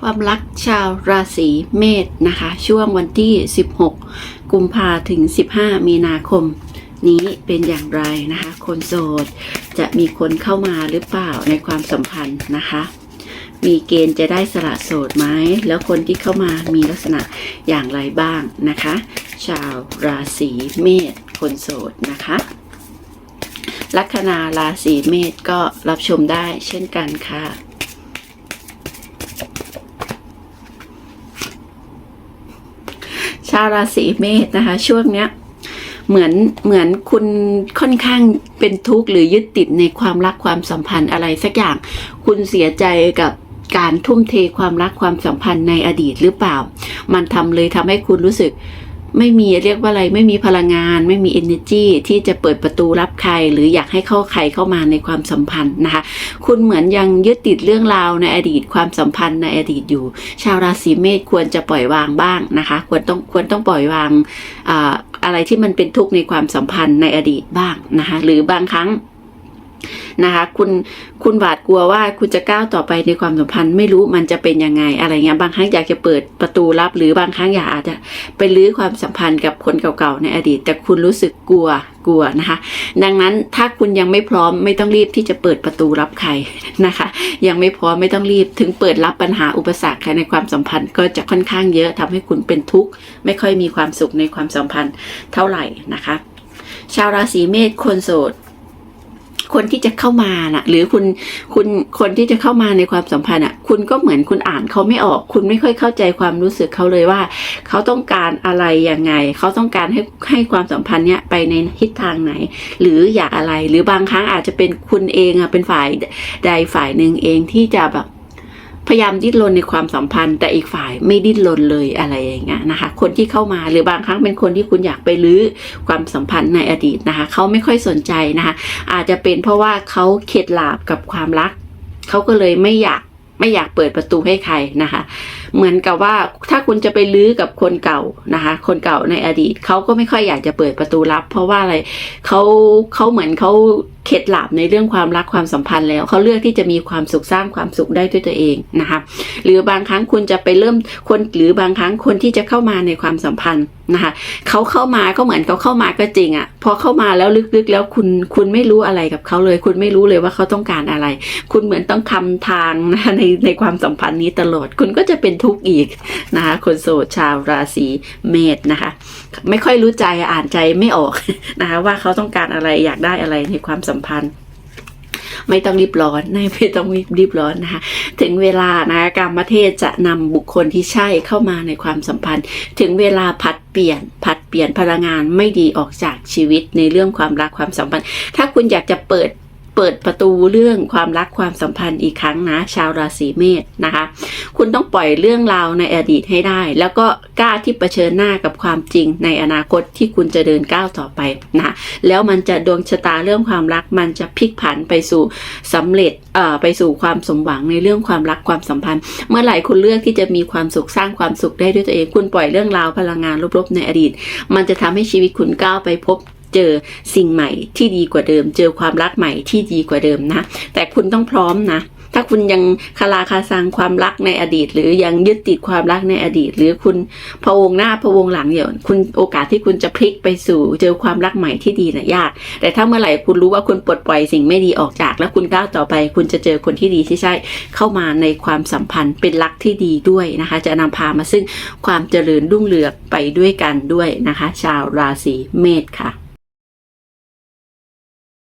ความรักชาวราศีเมษนะคะ ช่วงวันที่ 16 กุมภาถึง 15 มีนาคม นี้เป็นอย่างไรนะคะ คนโสดจะมีคนเข้ามาหรือเปล่าในความสัมพันธ์นะคะ มีเกณฑ์จะได้สละโสดไหมแล้วคนที่เข้ามามีลักษณะอย่างไรบ้างนะคะ ชาวราศีเมษคนโสดนะคะลัคนาราศีเมษก็รับชมได้เช่นกันค่ะาวราศีเมษนะคะ ช่วงเนี้ยเหมือนเหมือนคุณค่อนข้างเป็นทุกข์หรือยึดติดในความรักความสัมพันธ์อะไรสักอย่าง คุณเสียใจกับการทุ่มเทความรักความสัมพันธ์ในอดีตหรือเปล่า มันทำเลยทำให้คุณรู้สึก ไม่มีเรียกว่าอะไรไม่มีพลังงาน ไม่มี energy ที่จะเปิดประตูรับใคร หรืออยากให้เข้าใครเข้ามาในความสัมพันธ์นะคะ คุณเหมือนยังยึดติดเรื่องราวในอดีตความสัมพันธ์ในอดีตอยู่ ชาวราศีเมษควรจะปล่อยวางบ้างนะคะ ควรต้องควรต้องปล่อยวางอาอะไรที่มันเป็นทุกข์ในความสัมพันธ์ในอดีตบ้างนะคะ หรือบางครั้ง นะคะ คุณคุณหวาดกลัวว่าคุณจะก้าวต่อไปในความสัมพันธ์ไม่รู้มันจะเป็นยังไงอะไรเงี้ยบางครั้งอยากจะเปิดประตูรับ หรือบางครั้งอยากอาจจะไปลื้อความสัมพันธ์กับคนเก่าๆในอดีต แต่คุณรู้สึกกลัวกลัวนะคะ ดังนั้นถ้าคุณยังไม่พร้อมไม่ต้องรีบที่จะเปิดประตูรับใครนะคะ ยังไม่พร้อมไม่ต้องรีบถึงเปิดรับปัญหาอุปสรรคในความสัมพันธ์ก็จะค่อนข้างเยอะทำให้คุณเป็นทุกข์ไม่ค่อยมีความสุขในความสัมพันธ์เท่าไหร่นะคะ ชาวราศีเมษคนโสด คนที่จะเข้ามาน่ะ หรือคุณคุณคนที่จะเข้ามาในความสัมพันธ์อะ คุณก็เหมือนคุณอ่านเขาไม่ออก คุณไม่ค่อยเข้าใจความรู้สึกเขาเลยว่า เขาต้องการอะไรยังไง เขาต้องการให้ให้ความสัมพันธ์เนี้ยไปในทิศทางไหน หรืออยากอะไร หรือบางครั้งอาจจะเป็นคุณเองอะเป็นฝ่ายใดฝ่ายหนึ่งเองที่จะแบบ พยายามดิ้นรนในความสัมพันธ์ แต่อีกฝ่ายไม่ดิ้นรนเลยอะไรอย่างเงี้ยนะคะ คนที่เข้ามาหรือบางครั้งเป็นคนที่คุณอยากไปลื้อความสัมพันธ์ในอดีตนะคะ เขาไม่ค่อยสนใจนะคะ อาจจะเป็นเพราะว่าเขาเข็ดหลาบกับความรัก เขาก็เลยไม่อยากไม่อยากเปิดประตูให้ใครนะคะ เหมือนกับว่าถ้าคุณจะไปลื้อกับคนเก่านะคะ คนเก่าในอดีตเขาก็ไม่ค่อยอยากจะเปิดประตูรับ เพราะว่าอะไรเขาเขาเหมือนเขา เข็ดหลาบในเรื่องความรักความสัมพันธ์แล้วเขาเลือกที่จะมีความสุขสร้างความสุขได้ด้วยตัวเองนะคะหรือบางครั้งคุณจะไปเริ่มคนหรือบางครั้งคนที่จะเข้ามาในความสัมพันธ์นะคะเขาเข้ามาก็เหมือนเขาเข้ามาก็จริงอะ่ะ พอเข้ามาแล้วลึกๆ แล้วคุณคุณไม่รู้อะไรกับเขาเลย คุณไม่รู้เลยว่าเขาต้องการอะไร คุณเหมือนต้องคำทางนะะในในความสัมพันธ์นี้ตลอด คุณก็จะเป็นทุกข์อีกนะคะคนโสดชาวราศีเมษนะคะ ไม่ค่อยรู้ใจอ่านใจไม่ออกนะคะว่าเขาต้องการอะไรอยากได้อะไรในความสัมพันธ์ ไม่ต้องรีบร้อนนะไม่ต้องรีบรีบร้อนนะคะถึงเวลานะคะกรรมเทศจะนำบุคคลที่ใช่เข้ามาในความสัมพันธ์ ถึงเวลาผัดเปลี่ยนผัดเปลี่ยนพลังงานไม่ดีออกจากชีวิตในเรื่องความรักความสัมพันธ์ ถ้าคุณอยากจะเปิด เปิดประตูเรื่องความรักความสัมพันธ์อีกครั้งนะ ชาวราศีเมษนะคะ คุณต้องปล่อยเรื่องราวในอดีตให้ได้ แล้วก็กล้าที่เผชิญหน้ากับความจริงในอนาคตที่คุณจะเดินก้าวต่อไปนะแล้วมันจะดวงชะตาเรื่องความรักมันจะพลิกผันไปสู่สำเร็จเอ่อไปสู่ความสมหวังในเรื่องความรักความสัมพันธ์ เมื่อไหร่คุณเลือกที่จะมีความสุขสร้างความสุขได้ด้วยตัวเอง คุณปล่อยเรื่องราวพลังงานลบๆในอดีต มันจะทำให้ชีวิตคุณก้าวไปพบ เจอสิ่งใหม่ที่ดีกว่าเดิม เจอความรักใหม่ที่ดีกว่าเดิมนะ แต่คุณต้องพร้อมนะถ้าคุณยังคาราคาซังความรักในอดีต หรือยังยึดติดความรักในอดีต หรือคุณพะวงหน้าพะวงหลังเดี๋ยวคุณโอกาสที่คุณจะพลิกไปสู่เจอความรักใหม่ที่ดีนะ่ะยาก แต่ถ้าเมื่อไหร่คุณรู้ว่าคุณปลดปล่อยสิ่งไม่ดีออกจาก แล้วคุณก้าวต่อไป คุณจะเจอคนที่ดีที่ใช่ เข้ามาในความสัมพันธ์เป็นรักที่ดีด้วยนะคะ จะนำพามาซึ่งความเจริญรุ่งเรืองไปด้วยกันด้วยนะคะ ชาวราศีเมษค่ะ